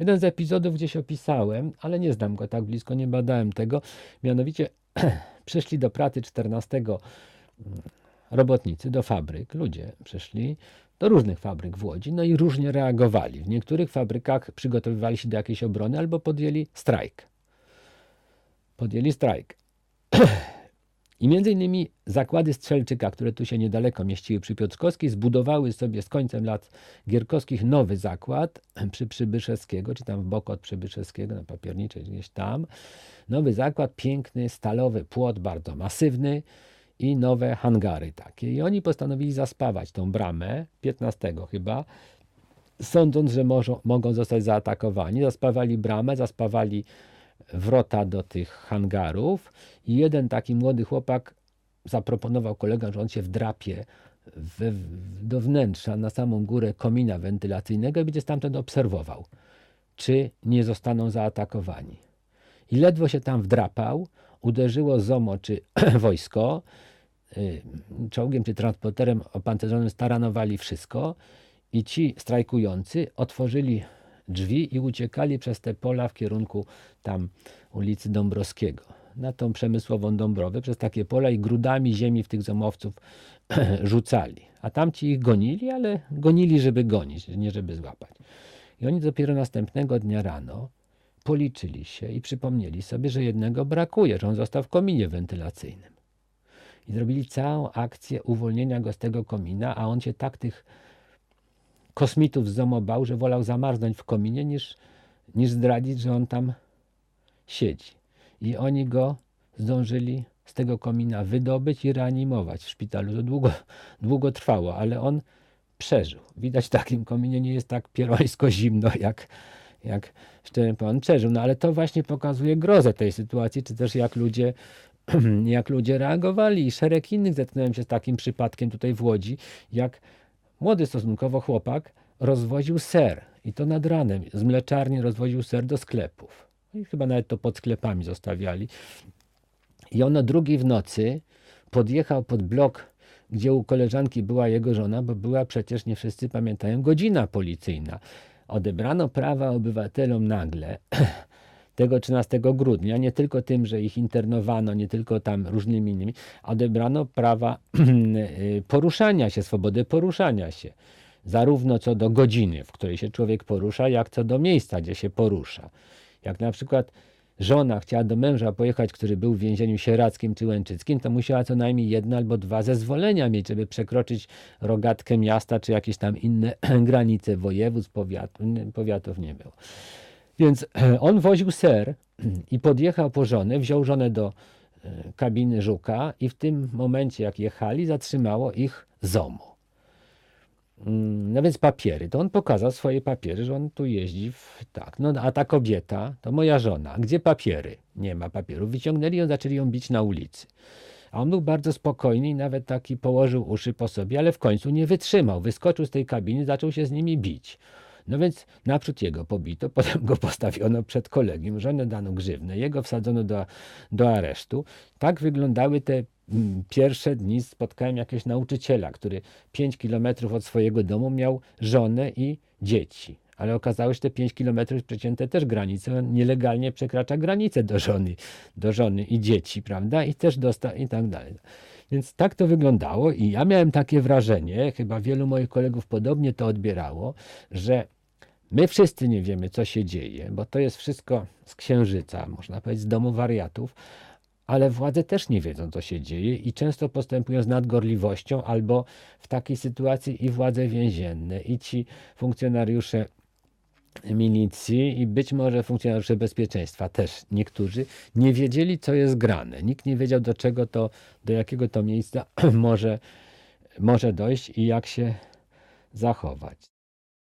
Jeden z epizodów gdzieś opisałem, ale nie znam go tak blisko, nie badałem tego. Mianowicie przyszli do pracy 14 mm, robotnicy do fabryk, ludzie przyszli do różnych fabryk w Łodzi, no i różnie reagowali. W niektórych fabrykach przygotowywali się do jakiejś obrony albo podjęli strajk. Podjęli strajk. I między innymi zakłady Strzelczyka, które tu się niedaleko mieściły przy Piotrkowskiej, zbudowały sobie z końcem lat Gierkowskich nowy zakład przy Przybyszewskiego, czy tam w bok od Przybyszewskiego, na Papierniczej, gdzieś tam. Nowy zakład, piękny, stalowy płot, bardzo masywny i nowe hangary takie. I oni postanowili zaspawać tą bramę, 15 chyba, sądząc, że może, mogą zostać zaatakowani. Zaspawali bramę, zaspawali wrota do tych hangarów i jeden taki młody chłopak zaproponował kolegom, że on się wdrapie we, do wnętrza na samą górę komina wentylacyjnego i będzie stamtąd obserwował, czy nie zostaną zaatakowani. I ledwo się tam wdrapał, uderzyło ZOMO czy wojsko, y, czołgiem czy transporterem opancerzonym staranowali wszystko i ci strajkujący otworzyli drzwi i uciekali przez te pola w kierunku tam ulicy Dąbrowskiego. Na tą przemysłową Dąbrowę, przez takie pola i grudami ziemi w tych zomowców rzucali. A tamci ich gonili, ale gonili, żeby gonić, nie żeby złapać. I oni dopiero następnego dnia rano policzyli się i przypomnieli sobie, że jednego brakuje, że on został w kominie wentylacyjnym. I zrobili całą akcję uwolnienia go z tego komina, a on się tak tych kosmitów z że wolał zamarznąć w kominie, niż, niż zdradzić, że on tam siedzi. I oni go zdążyli z tego komina wydobyć i reanimować w szpitalu. To długo, długo trwało, ale on przeżył. Widać w takim kominie nie jest tak pierońsko zimno, jak, jak szczerze pan przeżył. No ale to właśnie pokazuje grozę tej sytuacji, czy też jak ludzie, jak ludzie reagowali. I szereg innych zetknąłem się z takim przypadkiem tutaj w Łodzi, jak młody stosunkowo chłopak rozwoził ser i to nad ranem z mleczarni rozwoził ser do sklepów. I chyba nawet to pod sklepami zostawiali. I on o drugiej w nocy podjechał pod blok, gdzie u koleżanki była jego żona, bo była przecież, nie wszyscy pamiętają, godzina policyjna. Odebrano prawa obywatelom nagle tego 13 grudnia, nie tylko tym, że ich internowano, nie tylko tam różnymi innymi, odebrano prawa y, poruszania się, swobodę poruszania się. Zarówno co do godziny, w której się człowiek porusza, jak co do miejsca, gdzie się porusza. Jak na przykład żona chciała do męża pojechać, który był w więzieniu sierackim czy łęczyckim, to musiała co najmniej jedno albo dwa zezwolenia mieć, żeby przekroczyć rogatkę miasta czy jakieś tam inne granice województw, powiatów, powiatów nie było. Więc on woził ser i podjechał po żonę, wziął żonę do e, kabiny Żuka i w tym momencie, jak jechali, zatrzymało ich ZOMO. Mm, no więc papiery, to on pokazał swoje papiery, że on tu jeździ w, tak, no a ta kobieta, to moja żona, gdzie papiery? Nie ma papierów. Wyciągnęli ją, zaczęli ją bić na ulicy. A on był bardzo spokojny i nawet taki położył uszy po sobie, ale w końcu nie wytrzymał. Wyskoczył z tej kabiny, zaczął się z nimi bić. No więc naprzód jego pobito, potem go postawiono przed kolegium, żonę dano grzywnę, jego wsadzono do, do aresztu. Tak wyglądały te mm, pierwsze dni. Spotkałem jakiegoś nauczyciela, który 5 kilometrów od swojego domu miał żonę i dzieci. Ale okazało się, że te 5 kilometrów przecięte też granice. On nielegalnie przekracza granicę do żony, do żony i dzieci, prawda? I też dostał i tak dalej. Więc tak to wyglądało i ja miałem takie wrażenie, chyba wielu moich kolegów podobnie to odbierało, że my wszyscy nie wiemy, co się dzieje, bo to jest wszystko z księżyca, można powiedzieć, z domu wariatów, ale władze też nie wiedzą, co się dzieje i często postępują z nadgorliwością albo w takiej sytuacji i władze więzienne, i ci funkcjonariusze milicji i być może funkcjonariusze bezpieczeństwa też niektórzy nie wiedzieli, co jest grane. Nikt nie wiedział, do czego to, do jakiego to miejsca może, może dojść i jak się zachować.